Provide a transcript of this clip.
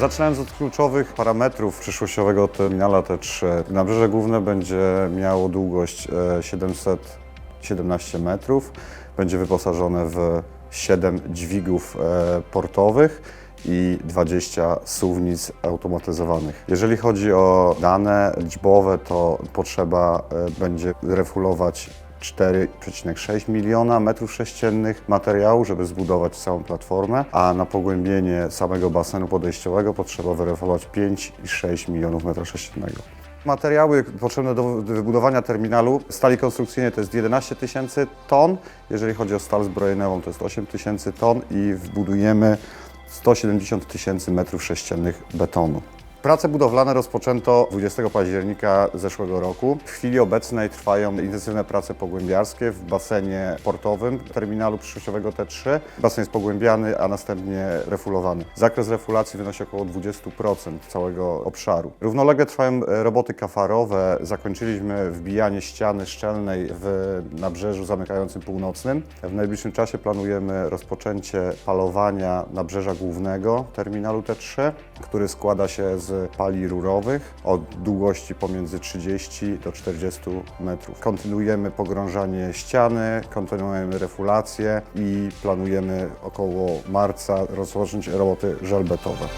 Zaczynając od kluczowych parametrów przyszłościowego terminala T3. Nabrzeże główne będzie miało długość e, 717 metrów. Będzie wyposażone w 7 dźwigów e, portowych i 20 suwnic automatyzowanych. Jeżeli chodzi o dane liczbowe, to potrzeba e, będzie refulować 4,6 miliona metrów sześciennych materiału, żeby zbudować całą platformę, a na pogłębienie samego basenu podejściowego potrzeba wyrefulować 5,6 milionów metra sześciennego. Materiały potrzebne do wybudowania terminalu stali konstrukcyjnej to jest 11 tysięcy ton, jeżeli chodzi o stal zbrojeniową to jest 8 tysięcy ton i wbudujemy 170 tysięcy metrów sześciennych betonu. Prace budowlane rozpoczęto 20 października zeszłego roku. W chwili obecnej trwają intensywne prace pogłębiarskie w basenie portowym terminalu przyszłościowego T3. Basen jest pogłębiany, a następnie refulowany. Zakres refulacji wynosi około 20% całego obszaru. Równolegle trwają e, roboty kafarowe. Zakończyliśmy wbijanie ściany szczelnej w nabrzeżu zamykającym północnym. W najbliższym czasie planujemy rozpoczęcie palowania nabrzeża głównego terminalu T3, który składa się z pali rurowych o długości pomiędzy 30 do 40 metrów. Kontynuujemy pogrążanie ściany, kontynuujemy refulację i planujemy około marca rozpocząć roboty żelbetowe.